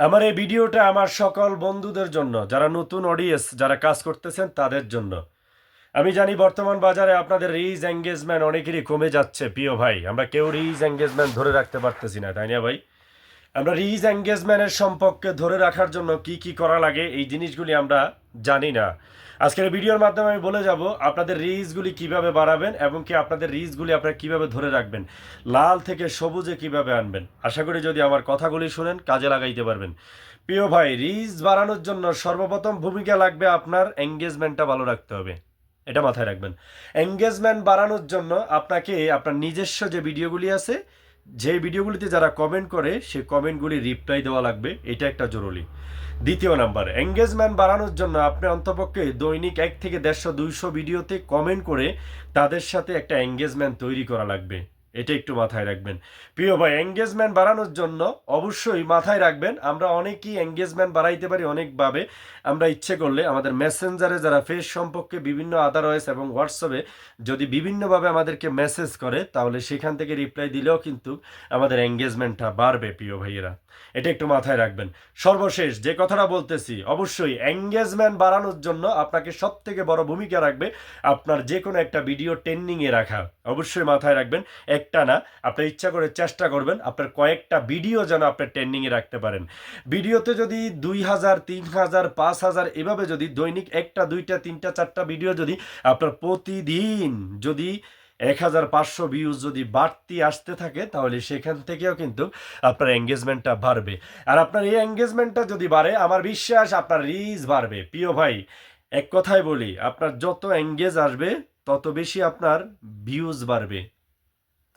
আমার এই ভিডিওটা আমার সকল বন্ধুদের জন্য, যারা নতুন অডিয়েন্স যারা কাজ করতেছেন তাদের জন্য। আমি জানি বর্তমান বাজারে আপনাদের রিজ এঙ্গেজমেন্ট অনেকেরই কমে যাচ্ছে, প্রিয় ভাই। আমরা কেউ রিজ এঙ্গেজমেন্ট ধরে রাখতে পারতেছি না, তাই না ভাই? আমরা রিজ এঙ্গেজমেন্টের সম্পর্কে ধরে রাখার জন্য কি কি করা লাগে, এই জিনিসগুলি আমরা জানি না। আজকের ভিডিওর মাধ্যমে আমি বলে যাব আপনাদের রিজগুলি কীভাবে বাড়াবেন এবং কি আপনাদের রিজগুলি আপনারা কীভাবে ধরে রাখবেন, লাল থেকে সবুজে কীভাবে আনবেন। আশা করি যদি আমার কথাগুলি শুনেন, কাজে লাগাইতে পারবেন। প্রিয় ভাই রিজ বাড়ানোর জন্য সর্বপ্রথম ভূমিকা লাগবে আপনার এঙ্গেজমেন্টটা ভালো রাখতে হবে। এটা মাথায় রাখবেন। এঙ্গেজমেন্ট বাড়ানোর জন্য আপনাকে আপনার নিজস্ব যে ভিডিওগুলি আছে যে ভিডিওগুলিতে যারা কমেন্ট করে, সে কমেন্টগুলি রিপ্লাই দেওয়া লাগবে। এটা একটা জরুরি। দ্বিতীয় নাম্বার এঙ্গেজমেন্ট বাড়ানোর জন্য আপনি অন্তপক্ষে দৈনিক এক থেকে দেড়শো, দুইশো ভিডিওতে কমেন্ট করে তাদের সাথে একটা এঙ্গেজমেন্ট তৈরি করা লাগবে। এটা একটু মাথায় রাখবেন। প্রিয় ভাই এঙ্গেজমেন্ট বাড়ানোর জন্য অবশ্যই মাথায় রাখবেন, আমরা অনেকেই এঙ্গেজমেন্ট বাড়াইতে পারি অনেকভাবে। আমরা ইচ্ছে করলে আমাদের মেসেঞ্জারে যারা ফেস সম্পর্কে বিভিন্ন আদারওয়াইজ এবং হোয়াটসঅ্যাপে যদি বিভিন্নভাবে আমাদেরকে মেসেজ করে, তাহলে সেখান থেকে রিপ্লাই দিলেও কিন্তু আমাদের এঙ্গেজমেন্টটা বাড়বে, প্রিয় ভাইয়েরা। এটা একটু মাথায় রাখবেন। সর্বশেষ যে কথাটা বলতেছি, অবশ্যই এঙ্গেজমেন্ট বাড়ানোর জন্য আপনাকে সব থেকে বড় ভূমিকা রাখবে আপনার যে কোনো একটা ভিডিও ট্রেন্ডিংয়ে রাখা। অবশ্যই মাথায় রাখবেন একটা না আপনি ইচ্ছা করে চেষ্টা করবেন, আপনার কয়েকটা ভিডিও যেন আপনার ট্রেন্ডিংয়ে রাখতে পারেন। ভিডিওতে যদি দুই হাজার, তিন হাজার, পাঁচ হাজার, এভাবে যদি দৈনিক একটা, দুইটা, তিনটা, চারটা ভিডিও যদি আপনার প্রতিদিন যদি এক হাজার পাঁচশো ভিউজ যদি বাড়তি আসতে থাকে, তাহলে সেখান থেকেও কিন্তু আপনার এঙ্গেজমেন্টটা বাড়বে। আর আপনার এই এঙ্গেজমেন্টটা যদি বাড়ে, আমার বিশ্বাস আপনার রিচ বাড়বে। প্রিয় ভাই, এক কথায় বলি, আপনার যত এঙ্গেজ আসবে, তত বেশি আপনার ভিউজ বাড়বে।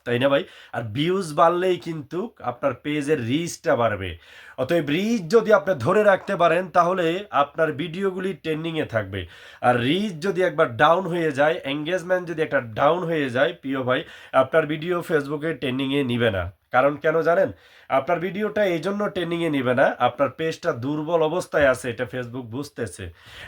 তাই না ভাই? আর ভিউজ বাড়লেই কিন্তু আপনার পেজের রিচটা বাড়বে। অতএব রিচ যদি আপনি ধরে রাখতে পারেন, তাহলে আপনার ভিডিওগুলি ট্রেন্ডিংয়ে থাকবে। আর রিচ যদি একবার ডাউন হয়ে যায় এঙ্গেজমেন্ট যদি একটা ডাউন হয়ে যায়, প্রিয় ভাই, আপনার ভিডিও ফেসবুকে ট্রেন্ডিংয়ে নিবে না। কারণ কেন জানেন? আপনার ভিডিওটা এই জন্য ট্রেনিংয়ে নিবে না, আপনার পেজটা দুর্বল অবস্থায় আছে, এটা ফেসবুক বুঝতেছে।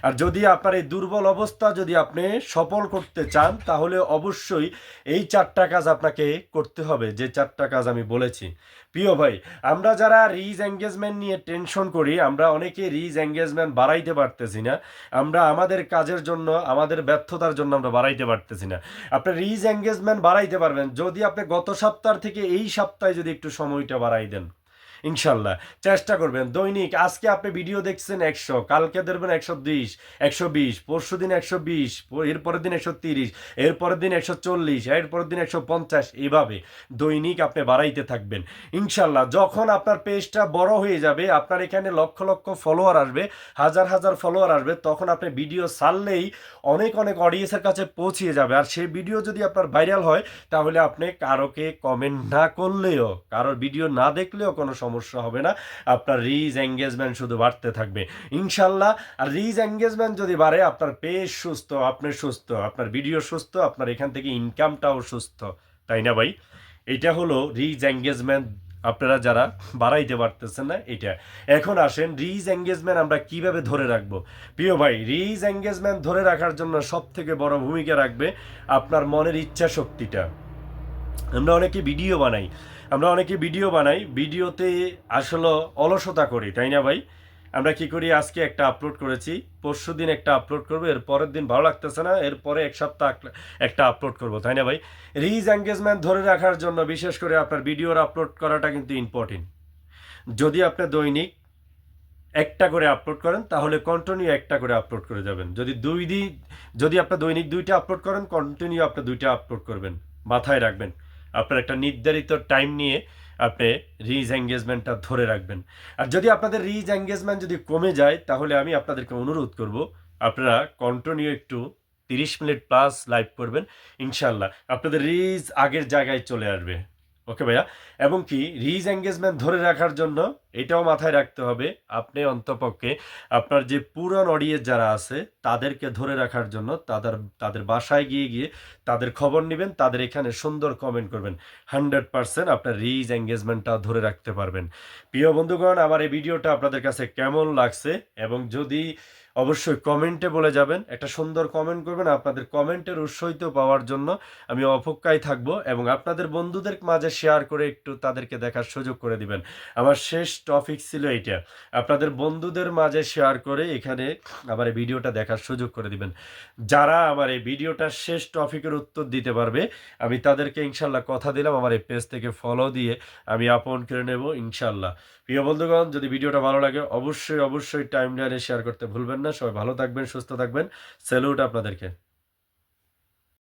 আর যদি আপনার এই দুর্বল অবস্থা যদি আপনি সফল করতে চান, তাহলে অবশ্যই এই চারটা কাজ আপনাকে করতে হবে, যে চারটা কাজ আমি বলেছি। প্রিয় ভাই, আমরা যারা রিজ এঙ্গেজমেন্ট নিয়ে টেনশন করি, আমরা অনেকে রিজ এঙ্গেজমেন্ট বাড়াইতে পারতেছি না। আমরা আমাদের কাজের জন্য, আমাদের ব্যর্থতার জন্য আমরা বাড়াইতে পারতেছি না। আপনি রিজ এঙ্গেজমেন্ট বাড়াইতে পারবেন। যদি আপনি গত সপ্তাহ থেকে এই সপ্তাহে যদি একটু সময়টা বাড়াই দেন। ইনশাল্লাহ। চেষ্টা করবেন। দৈনিক, আজকে আপনি ভিডিও দেখছেন একশো, কালকে দেখবেন একশো বিশ একশো বিশ, পরশু দিন একশো বিশ এরপরের দিন একশো তিরিশ এরপরের দিন একশো চল্লিশ এরপরের দিন একশো পঞ্চাশ, এভাবে দৈনিক আপনি বাড়াইতে থাকবেন। ইনশাল্লাহ, যখন আপনার পেজটা বড় হয়ে যাবে, আপনার এখানে লক্ষ লক্ষ ফলোয়ার আসবে, হাজার হাজার ফলোয়ার আসবে, তখন আপনি ভিডিও ছাড়লেই অনেক অনেক অডিয়েন্সের কাছে পৌঁছিয়ে যাবে। আর সেই ভিডিও যদি আপনার ভাইরাল হয়, তাহলে আপনি কারোকে কমেন্ট না করলেও, কারোর ভিডিও না দেখলেও কোনো সমস্যা হবে না। আপনার রিজ এঙ্গেজমেন্ট শুধু বাড়তে থাকবে। ইনশাল্লাহ, আর রিজ এঙ্গেজমেন্ট যদি বাড়ে, আপনার পেজ সুস্থ, আপনি সুস্থ, আপনার ভিডিও সুস্থ, আপনার এখান থেকে ইনকামটাও সুস্থ। তাই না ভাই? এটা হলো রিজ এঙ্গেজমেন্ট আপনারা যারা বাড়াইতে পারতেছেন না, এটা। এখন আসেন রিজ এঙ্গেজমেন্ট আমরা কীভাবে ধরে রাখব? প্রিয় ভাই রিজ এঙ্গেজমেন্ট ধরে রাখার জন্য সব থেকে বড় ভূমিকা রাখবে আপনার মনের ইচ্ছা শক্তিটা আমরা অনেকে ভিডিও বানাই। আমরা অনেকে ভিডিও বানাই, ভিডিওতে আসলে অলসতা করি, তাই না ভাই? আমরা কি করি? আজকে একটা আপলোড করেছি, পরশু দিন একটা আপলোড করব, এর পরের দিন ভালো লাগতেছে না এরপরে এক সপ্তাহ একটা আপলোড করব, তাই না ভাই? রিজ এঙ্গেজমেন্ট ধরে রাখার জন্য, বিশেষ করে আপনার ভিডিওর আপলোড করাটা কিন্তু ইম্পর্টেন্ট যদি আপনি দৈনিক একটা করে আপলোড করেন, তাহলে কন্টিনিউ একটা করে আপলোড করে যাবেন। যদি দুই দিন, যদি আপনি দৈনিক দুইটা আপলোড করেন কন্টিনিউ আপনি দুইটা আপলোড করবেন, মাথায় রাখবেন। আপনার একটা নির্ধারিত টাইম নিয়ে আপনি রিজ এঙ্গেজমেন্টটা ধরে রাখবেন। আর যদি আপনাদের রিজ এঙ্গেজমেন্ট যদি কমে যায়, তাহলে আমি আপনাদেরকে অনুরোধ করব, আপনারা কন্টিনিউ একটু তিরিশ মিনিট প্লাস লাইভ করবেন ইনশাল্লাহ আপনাদের রিজ আগের জায়গায় চলে আসবে। ওকে ভাইয়া? এবং কি রিজ এঙ্গেজমেন্ট ধরে রাখার জন্য এটাও মাথায় রাখতে হবে, আপনি অন্তপক্ষে আপনার যে পুরান অডিয়েন্স যারা আছে তাদেরকে ধরে রাখার জন্য তাদের তাদের বাসায় গিয়ে গিয়ে তাদের খবর নেবেন, তাদের এখানে সুন্দর কমেন্ট করবেন। হান্ড্রেড পার্সেন্ট আপনার রিজ এঙ্গেজমেন্টটা ধরে রাখতে পারবেন। প্রিয় বন্ধুগণ, আমার এই ভিডিওটা আপনাদের কাছে কেমন লাগছে? এবং যদি অবশ্যই কমেন্টে বলে যাবেন, একটা সুন্দর কমেন্ট করবেন আপনাদের কমেন্টের উৎসাহিত পাওয়ার জন্য আমি অপেক্ষায় থাকব এবং আপনাদের বন্ধুদের মাঝে শেয়ার করে একটু তাদেরকে দেখার সুযোগ করে দিবেন। আমার শেষ টপিক ছিল এইটা। আপনাদের বন্ধুদের মাঝে শেয়ার করে এখানে আমার ভিডিওটা দেখার সুযোগ করে দিবেন। যারা আমার এই ভিডিওটার শেষ টপিকের উত্তর দিতে পারবে, আমি তাদেরকে ইনশাল্লাহ কথা দিলাম, আমার এই পেজ থেকে ফলো দিয়ে আমি আপন করে নেব ইনশাল্লাহ। প্রিয় বন্ধুগণ, যদি ভিডিওটা ভালো লাগে, অবশ্যই অবশ্যই টাইম লাইনে শেয়ার করতে ভুলবেন না। সবাই ভালো থাকবেন, সুস্থ থাকবেন। স্যালুট আপনাদেরকে।